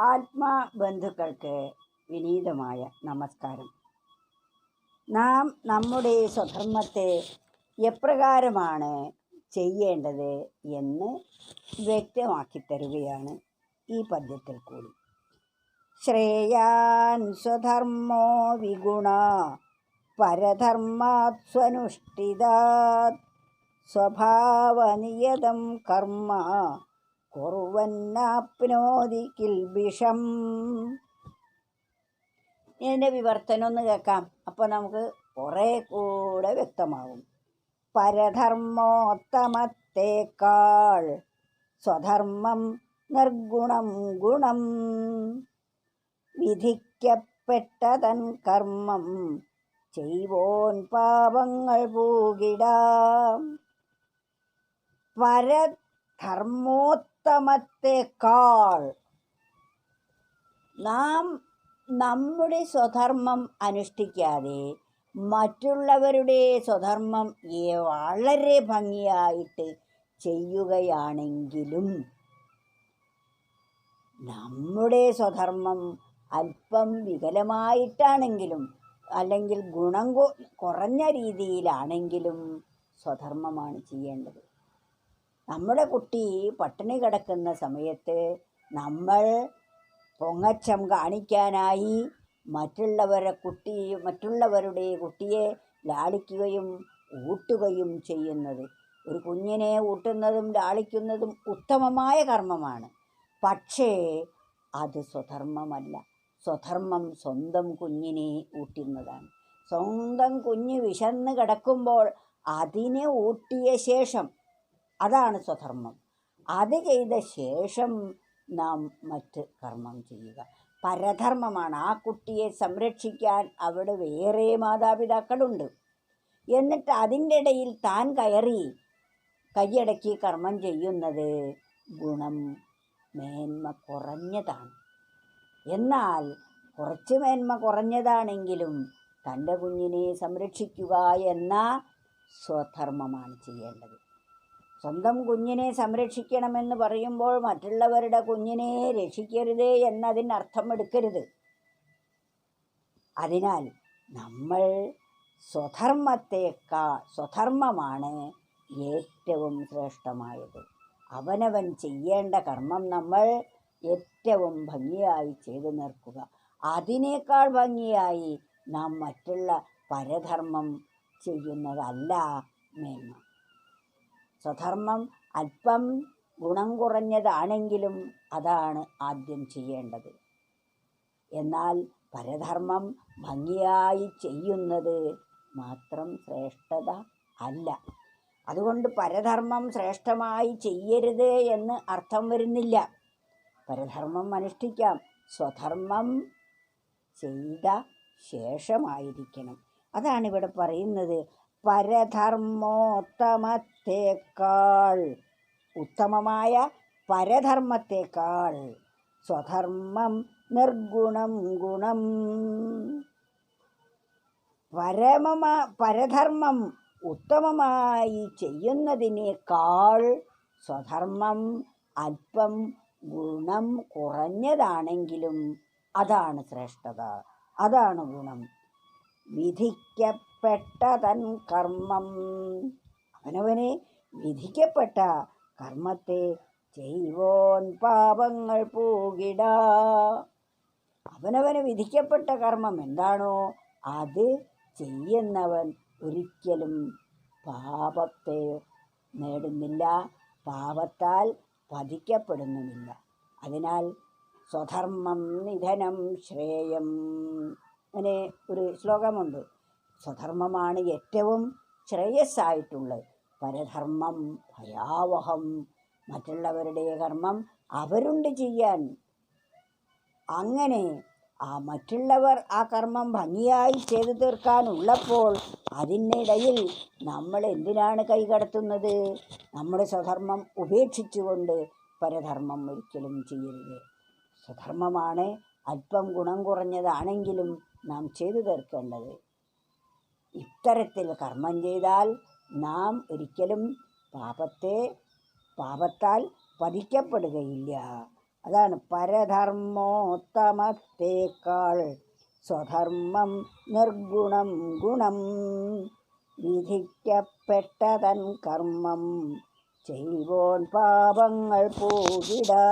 ആത്മബന്ധുക്കൾക്ക് വിനീതമായ നമസ്കാരം. നാം നമ്മുടെ സ്വധർമ്മത്തെ എപ്രകാരമാണ് ചെയ്യേണ്ടത് എന്ന് വ്യക്തമാക്കി തരുകയാണ് ഈ പദ്യത്തിൽ കൂടി. ശ്രേയാൻ സ്വധർമ്മോ വിഗുണ പരധർമാത് സ്വഭാവനിയതം കർമ്മ കുറുവന്നാപ്നോതി കിൽബിഷം ഇതിന്റെ വിവർത്തനം ഒന്ന് കേൾക്കാം. അപ്പോൾ നമുക്ക് കുറേ കൂടെ വ്യക്തമാകും പരധർമ്മോത്തമത്തേക്കാൾ സ്വധർമ്മം നിർഗുണം ഗുണം. വിധിക്കപ്പെട്ടതൻ കർമ്മം ചെയ്വോൻ പാപങ്ങൾ പൂകിടാം പരധർമ്മോത്തമത്തേക്കാൾ നാം നമ്മുടെ സ്വധർമ്മം അനുഷ്ഠിക്കാതെ മറ്റുള്ളവരുടെ സ്വധർമ്മം വളരെ ഭംഗിയായിട്ട് ചെയ്യുകയാണെങ്കിലും നമ്മുടെ സ്വധർമ്മം അല്പം വികലമായിട്ടാണെങ്കിലും അല്ലെങ്കിൽ ഗുണം കുറഞ്ഞ രീതിയിലാണെങ്കിലും സ്വധർമ്മമാണ് ചെയ്യേണ്ടത്. നമ്മുടെ കുട്ടി പട്ടിണി കിടക്കുന്ന സമയത്ത് നമ്മൾ പൊങ്ങച്ചം കാണിക്കാനായി മറ്റുള്ളവരെ കുട്ടി മറ്റുള്ളവരുടെ കുട്ടിയെ ലാളിക്കുകയും ഊട്ടുകയും ചെയ്യുന്നത്. ഒരു കുഞ്ഞിനെ ഊട്ടുന്നതും ലാളിക്കുന്നതും ഉത്തമമായ കർമ്മമാണ്. പക്ഷേ അത് സ്വധർമ്മമല്ല. സ്വധർമ്മം സ്വന്തം കുഞ്ഞിനെ ഊട്ടുന്നതാണ്. സ്വന്തം കുഞ്ഞ് വിശന്ന് കിടക്കുമ്പോൾ അതിനെ ഊട്ടിയ ശേഷം അതാണ് സ്വധർമ്മം. അത് ചെയ്ത ശേഷം നാം മറ്റ് കർമ്മം ചെയ്യുക. പരധർമ്മമാണ്. ആ കുട്ടിയെ സംരക്ഷിക്കാൻ അവിടെ വേറെ മാതാപിതാക്കളുണ്ട്. എന്നിട്ട് അതിന്റെ ഇടയിൽ താൻ കയറി കൈയടക്കി കർമ്മം ചെയ്യുന്നത് ഗുണം മേന്മ കുറഞ്ഞതാണ്. എന്നാൽ കുറച്ച് മേന്മ കുറഞ്ഞതാണെങ്കിലും തന്റെ കുഞ്ഞിനെ സംരക്ഷിക്കുക എന്ന സ്വധർമ്മമാണ് ചെയ്യേണ്ടത്. സ്വന്തം കുഞ്ഞിനെ സംരക്ഷിക്കണമെന്ന് പറയുമ്പോൾ മറ്റുള്ളവരുടെ കുഞ്ഞിനെ രക്ഷിക്കരുത് എന്നതിന് അർത്ഥം എടുക്കരുത്. അതിനാൽ നമ്മൾ സ്വധർമ്മത്തേക്കാ സ്വധർമ്മമാണ് ഏറ്റവും ശ്രേഷ്ഠമായത്. അവനവൻ ചെയ്യേണ്ട കർമ്മം നമ്മൾ ഏറ്റവും ഭംഗിയായി ചെയ്തു നിർക്കുക. അതിനേക്കാൾ ഭംഗിയായി നാം മറ്റുള്ള പരധർമ്മം ചെയ്യുന്നതല്ല മേന്മ. സ്വധർമ്മം അല്പം ഗുണം കുറഞ്ഞതാണെങ്കിലും അതാണ് ആദ്യം ചെയ്യേണ്ടത്. എന്നാൽ പരധർമ്മം ഭംഗിയായി ചെയ്യുന്നത് മാത്രം ശ്രേഷ്ഠത അല്ല. അതുകൊണ്ട് പരധർമ്മം ശ്രേഷ്ഠമായി ചെയ്യരുത് എന്ന് അർത്ഥം വരുന്നില്ല. പരധർമ്മം അനുഷ്ഠിക്കാം. സ്വധർമ്മം ചെയ്ത ശേഷമായിരിക്കണം. അതാണ് ഇവിടെ പറയുന്നത്. പരധർമ്മോത്തമത്തേക്കാൾ ഉത്തമമായ പരധർമ്മത്തേക്കാൾ സ്വധർമ്മം നിർഗുണം ഗുണം. പരമമാ പരധർമ്മം ഉത്തമമായി ചെയ്യുന്നതിനേക്കാൾ സ്വധർമ്മം അല്പം ഗുണം കുറഞ്ഞതാണെങ്കിലും അതാണ് ശ്രേഷ്ഠത അതാണ് ഗുണം. വിധിക്കപ്പെട്ടതൻ കർമ്മം. അവനവനെ വിധിക്കപ്പെട്ട കർമ്മത്തെ ചെയ്വോൻ പാപങ്ങൾ പോകിട. അവനവന് വിധിക്കപ്പെട്ട കർമ്മം എന്താണോ അത് ചെയ്യുന്നവൻ ഒരിക്കലും പാപത്തെ നേടുന്നില്ല. പാപത്താൽ പതിക്കപ്പെടുന്നുമില്ല. അതിനാൽ സ്വധർമ്മം നിധനം ശ്രേയം. അങ്ങനെ ഒരു ശ്ലോകമുണ്ട്. സ്വധർമ്മമാണ് ഏറ്റവും ശ്രേയസ്സായിട്ടുള്ളത് പരധർമ്മം ഭയാവഹം മറ്റുള്ളവരുടെ കർമ്മം അവരുണ്ട് ചെയ്യാൻ. അങ്ങനെ ആ മറ്റുള്ളവർ ആ കർമ്മം ഭംഗിയായി ചെയ്തു തീർക്കാനുള്ളപ്പോൾ അതിനിടയിൽ നമ്മൾ എന്തിനാണ് കൈകടത്തുന്നത് നമ്മുടെ സ്വധർമ്മം ഉപേക്ഷിച്ചുകൊണ്ട് പരധർമ്മം ഒരിക്കലും ചെയ്യരുത്. സ്വധർമ്മമാണ് അല്പം ഗുണം കുറഞ്ഞതാണെങ്കിലും നാം ചെയ്തു തീർക്കേണ്ടത്. ഇത്തരത്തിൽ കർമ്മം ചെയ്താൽ നാം ഒരിക്കലും പാപത്തെ പാപത്താൽ പതിക്കപ്പെടുകയില്ല. അതാണ് പരധർമ്മോത്തമത്തേക്കാൾ സ്വധർമ്മം നിർഗുണം ഗുണം. വിധിക്കപ്പെട്ടതൻ കർമ്മം ചെയ്വോൻ പാപങ്ങൾ പോകിടാ